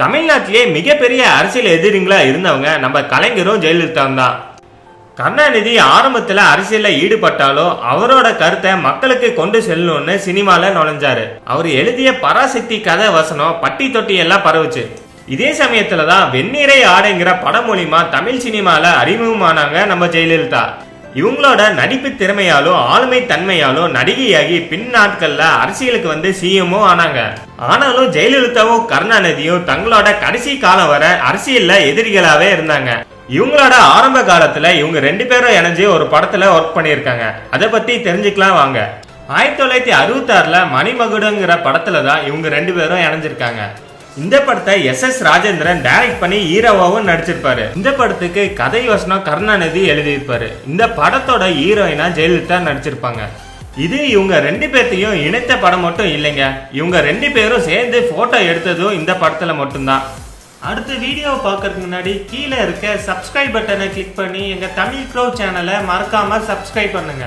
தமிழ்நாட்டிலேயே மிகப்பெரிய அரசியல் எதிரிங்களா இருந்தவங்க நம்ம கலைஞரும் ஜெயலலிதாவும் தான். கருணாநிதி ஆரம்பத்துல அரசியலில் ஈடுபட்டாலும் அவரோட கருத்தை மக்களுக்கு கொண்டு செல்லணும்னு சினிமால நுழைஞ்சாரு. அவர் எழுதிய பராசக்தி கதை வசனம் பட்டி தொட்டி எல்லாம் பரவுச்சு. இதே சமயத்தில் தான் வெந்நீரை ஆடைங்கிற படம் மூலியமா தமிழ் சினிமால அறிமுகமானாங்க நம்ம ஜெயலலிதா. இவங்களோட நடிப்பு திறமையாலும் ஆளுமை தன்மையாலும் நடிகையாகி பின் நாட்கள்ல அரசியலுக்கு வந்து சிஎம்ஓ ஆனாங்க. ஆனாலும் ஜெயலலிதாவும் கருணாநிதியும் தங்களோட கடைசி காலம் வர அரசியல்ல எதிரிகளாவே இருந்தாங்க. இவங்களோட ஆரம்ப காலத்துல இவங்க ரெண்டு பேரும் இணைஞ்சு ஒரு படத்துல ஒர்க் பண்ணியிருக்காங்க. அதை பத்தி தெரிஞ்சுக்கலாம் வாங்க. ஆயிரத்தி தொள்ளாயிரத்தி அறுபத்தி ஆறுல மணிமகுடங்கிற படத்துல தான் இவங்க ரெண்டு பேரும் இணைஞ்சிருக்காங்க. இந்த படத்தை எஸ் எஸ் ராஜேந்திரன் டைரக்ட் பண்ணி ஹீரோவாகவும் நடிச்சிருப்பாரு. இந்த படத்துக்கு கதை வசனம் கருணாநிதி எழுதியிருப்பாரு. இந்த படத்தோட ஹீரோயினா ஜெயலலிதா நடிச்சிருப்பாங்க. இது இவங்க ரெண்டு பேர்த்தையும் இணைத்த படம் மட்டும் இல்லைங்க. இவங்க ரெண்டு பேரும் சேர்ந்து போட்டோ எடுத்ததும் இந்த படத்துல மட்டும்தான். அடுத்த வீடியோவை பார்க்கறதுக்கு முன்னாடி கீழே இருக்க சப்ஸ்கிரைப் பட்டனை கிளிக் பண்ணி எங்க தமிழ் க்ரோ சேனலை மறக்காம சப்ஸ்கிரைப் பண்ணுங்க.